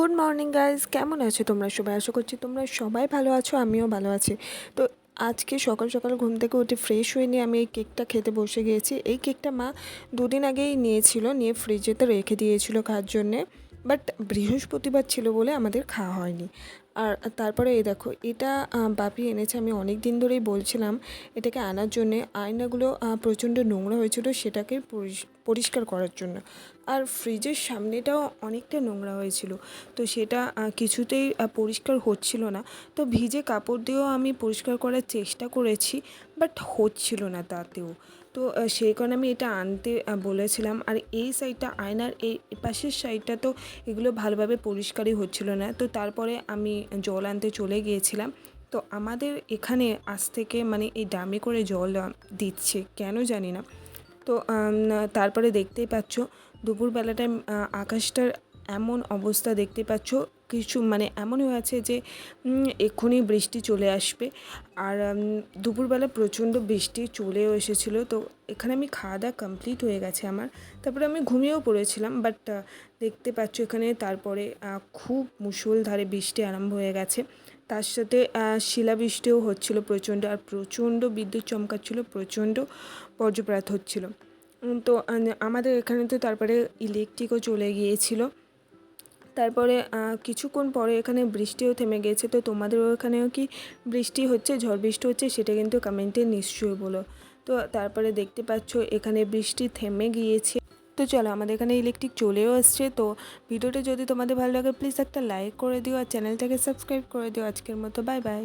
Good morning guys কেমন আছো তোমরা সবাই? আশা করছি তোমরা সবাই ভালো আছো, আমিও ভালো আছি। তো আজকে সকাল সকাল ঘুম থেকে উঠে ফ্রেশ হয়ে নিয়ে আমি এই কেকটা খেতে বসে গিয়েছি। এই কেকটা মা দুদিন আগেই নিয়েছিল, নিয়ে ফ্রিজেতে রেখে দিয়েছিল খাওয়ার জন্যে। বাট বৃহস্পতিবার ছিল বলে আমাদের খাওয়া হয়নি। আর তারপরে এই দেখো, এটা বাপি এনেছে, আমি অনেক দিন ধরেই বলছিলাম, এটাকে আনার জন্যে আয়নাগুলো প্রচণ্ড নোংরা হয়েছিল সেটাকে পরিষ্কার করার জন্য। আর ফ্রিজের সামনেটাও অনেকটা নোংরা হয়েছিল, তো সেটা কিছুতেই পরিষ্কার হচ্ছিল না। তো ভিজে কাপড় দিয়েও আমি পরিষ্কার করার চেষ্টা করেছি, বাট হচ্ছিল না তাতেও। তো সেই কারণে আমি এটা আনতে বলেছিলাম। আর এই সাইডটা, আয়নার এই পাশের সাইডটা তো এগুলো ভালোভাবে পরিষ্কারই হচ্ছিল না। তো তারপরে আমি জল আনতে চলে গিয়েছিলাম। তো আমাদের এখানে আজ থেকে মানে এই ডামে করে জল দিচ্ছে, কেন জানি না। তো তারপরে দেখতেই পাচ্ছ, দুপুরবেলাটায় আকাশটার এমন অবস্থা দেখতে পাচ্ছ। কিছু মানে এমন হয়ে আছে যে এক্ষুনি বৃষ্টি চলে আসবে। আর দুপুরবেলা প্রচণ্ড বৃষ্টি চলেও এসেছিল। তো এখানে আমি খাওয়া দাওয়া কমপ্লিট হয়ে গেছে আমার। তারপরে আমি ঘুমিয়েও পড়েছিলাম বাট দেখতে পাচ্ছ এখানে তারপরে খুব মুষলধারে বৃষ্টি আরম্ভ হয়ে গেছে। তার সাথে শিলাবৃষ্টিও হচ্ছিল প্রচণ্ড, আর প্রচণ্ড বিদ্যুৎ চমকাচ্ছিল, প্রচণ্ড বজ্রপাত হচ্ছিল। তো আমাদের এখানে তো তারপরে ইলেকট্রিকও চলে গিয়েছিল। তারপরে কিছুক্ষণ পরে এখানে বৃষ্টিও থেমে গেছে। তো তোমাদের ওখানেও কি বৃষ্টি হচ্ছে, ঝড় বৃষ্টি হচ্ছে, সেটা কিন্তু কমেন্টে নিশ্চয়ই বলো। তো তারপরে দেখতে পাচ্ছ, এখানে বৃষ্টি থেমে গিয়েছে। তো চলো, আমাদের এখানে ইলেকট্রিক চলেও আসছে। তো ভিডিওটা যদি তোমাদের ভালো লাগে, প্লিজ একটা লাইক করে দিও আর চ্যানেলটাকে সাবস্ক্রাইব করে দিও। আজকের মতো, বাই বাই।